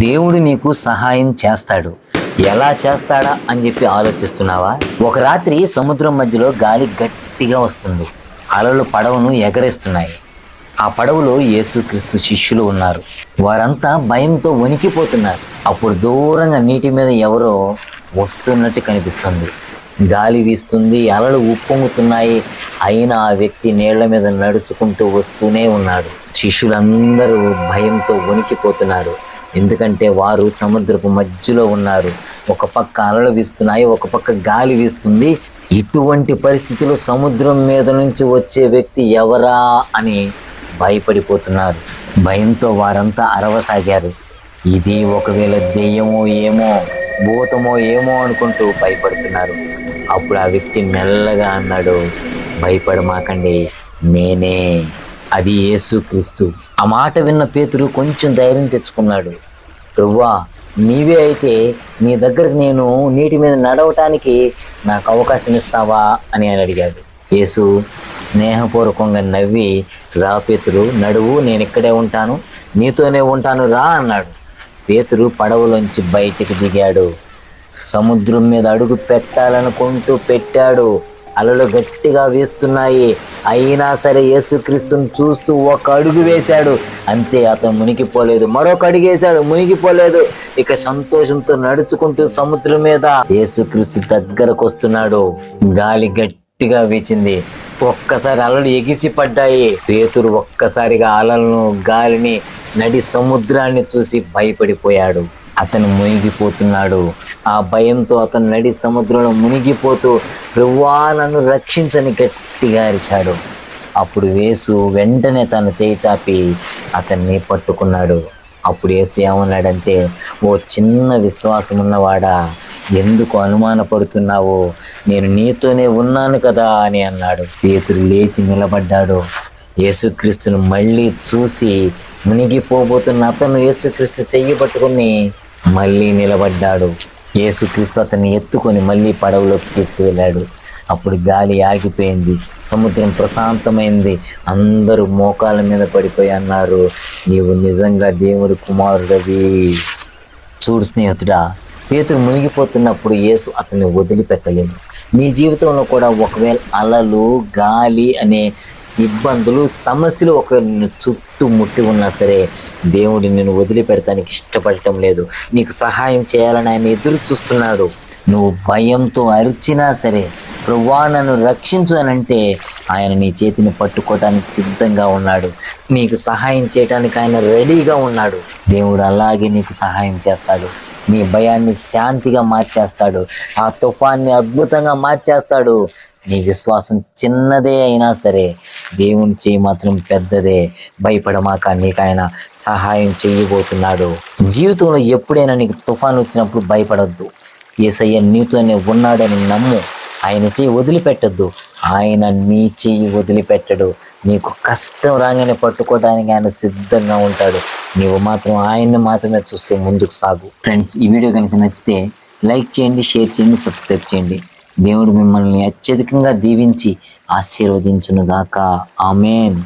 దేవుడు నీకు సహాయం చేస్తాడు. ఎలా చేస్తాడా అని చెప్పి ఆలోచిస్తున్నావా? ఒక రాత్రి సముద్రం మధ్యలో గాలి గట్టిగా వస్తుంది. అలలు పడవను ఎగరేస్తున్నాయి. ఆ పడవలో యేసుక్రీస్తు శిష్యులు ఉన్నారు. వారంతా భయంతో వణికిపోతున్నారు. అప్పుడు దూరంగా నీటి మీద ఎవరో వస్తున్నట్టు కనిపిస్తుంది. గాలి వీస్తుంది అలలు ఉప్పొంగుతున్నాయి. అయినా ఆ వ్యక్తి నీళ్ళ మీద నడుచుకుంటూ వస్తూనే ఉన్నాడు. శిష్యులందరూ భయంతో వణికిపోతున్నారు. ఎందుకంటే వారు సముద్రపు మధ్యలో ఉన్నారు. ఒక పక్క అలలు వీస్తున్నాయి ఒక పక్క గాలి వీస్తుంది. ఇటువంటి పరిస్థితులు సముద్రం మీద నుంచి వచ్చే వ్యక్తి ఎవరా అని భయపడిపోతున్నారు. భయంతో వారంతా అరవసాగారు. ఇది ఒకవేళ దెయ్యమో ఏమో భూతమో ఏమో అనుకుంటూ భయపడుతున్నారు. అప్పుడు ఆ వ్యక్తి మెల్లగా అన్నాడు భయపడమాకండి నేనే అది యేసుక్రీస్తు ఆ మాట విన్న పేతురు కొంచెం ధైర్యం తెచ్చుకున్నాడు. ప్రభువా నీవే అయితే నీ దగ్గరకు నేను నీటి మీద నడవటానికి నాకు అవకాశం ఇస్తావా? అని ఆయన అడిగాడు. యేసు స్నేహపూర్వకంగా నవ్వి రా పేతురు నడువు నేను ఇక్కడే ఉంటాను నీతోనే ఉంటాను రా అన్నాడు. పేతురు పడవలోంచి బయటికి దిగాడు. సముద్రం మీద అడుగు పెట్టాలనుకుంటూ పెట్టాడు. అలలు గట్టిగా వేస్తున్నాయి. అయినా సరే యేసుక్రీస్తుని చూస్తూ ఒక అడుగు వేశాడు. అంతే అతను మునిగిపోలేదు. మరొక అడుగు వేశాడు. మునిగిపోలేదు. ఇక సంతోషంతో నడుచుకుంటూ సముద్రం మీద యేసుక్రీస్తు దగ్గరకు వస్తున్నాడు. గాలి గట్టిగా వీచింది. ఒక్కసారి అలలు ఎగిసి పడ్డాయి పేతురు ఒక్కసారిగా అలలను గాలిని నడి సముద్రాన్ని చూసి భయపడిపోయాడు. అతను మునిగిపోతున్నాడు. ఆ భయంతో అతను నడి సముద్రంలో మునిగిపోతూ ప్రభువా నన్ను రక్షించని గట్టిగా అరిచాడు. అప్పుడు వేసు వెంటనే తన చేయి చాపి అతన్ని పట్టుకున్నాడు. అప్పుడు యేసు ఏమన్నాడంటే ఓ చిన్న విశ్వాసం ఉన్నవాడా ఎందుకు అనుమానపడుతున్నావు? నేను నీతోనే ఉన్నాను కదా అని అన్నాడు. పేతురు లేచి నిలబడ్డాడు. యేసుక్రీస్తును మళ్ళీ చూసి మునిగిపోబోతున్న అతను యేసుక్రీస్తు చెయ్యి పట్టుకుని మళ్ళీ నిలబడ్డాడు. యేసుక్రీస్తు అతన్ని ఎత్తుకొని మళ్ళీ పడవలోకి తీసుకువెళ్ళాడు. అప్పుడు గాలి ఆగిపోయింది. సముద్రం ప్రశాంతమైంది. అందరూ మోకాల మీద పడిపోయి అన్నారు నీవు నిజంగా దేవుడి కుమారుడవి. చూడు స్నేహితుడా పేతుడు మునిగిపోతున్నప్పుడు యేసు అతన్ని వదిలిపెట్టలేదు నీ జీవితంలో కూడా ఒకవేళ అలలు గాలి అనే ఇబ్బందులు సమస్యలు ఒక చుట్టూ చుట్టుముట్టి ఉన్నా సరే దేవుడు నిన్ను వదిలిపెడతానికి ఇష్టపడటం లేదు. నీకు సహాయం చేయాలని ఆయన ఎదురు చూస్తున్నాడు. నువ్వు భయంతో అరిచినా సరే ప్రవ్వా నన్ను రక్షించు అని అంటే ఆయన నీ చేతిని పట్టుకోవటానికి సిద్ధంగా ఉన్నాడు. నీకు సహాయం చేయటానికి ఆయన రెడీగా ఉన్నాడు. దేవుడు అలాగే నీకు సహాయం చేస్తాడు. నీ భయాన్ని శాంతిగా మార్చేస్తాడు. ఆ తుఫాన్ని అద్భుతంగా మార్చేస్తాడు. నీ విశ్వాసం చిన్నదే అయినా సరే దేవుని చేయి మాత్రం పెద్దదే. భయపడమాక నీకు ఆయన సహాయం చేయబోతున్నాడు. జీవితంలో ఎప్పుడైనా నీకు తుఫాన్ వచ్చినప్పుడు భయపడద్దు. ఏసయ్య నీతోనే ఉన్నాడని నమ్ము. ఆయన చేయి వదిలిపెట్టద్దు. ఆయన నీ చేయి వదిలిపెట్టడు. నీకు కష్టం రాగానే పట్టుకోవడానికి ఆయన సిద్ధంగా ఉంటాడు. నీవు మాత్రం ఆయన్ని మాత్రమే చూస్తే ముందుకు సాగు. ఫ్రెండ్స్ ఈ వీడియో కనుక నచ్చితే లైక్ చేయండి షేర్ చేయండి సబ్స్క్రైబ్ చేయండి. దేవుడు మిమ్మల్ని అత్యధికంగా దీవించి ఆశీర్వదించునుగాక. ఆమెన్.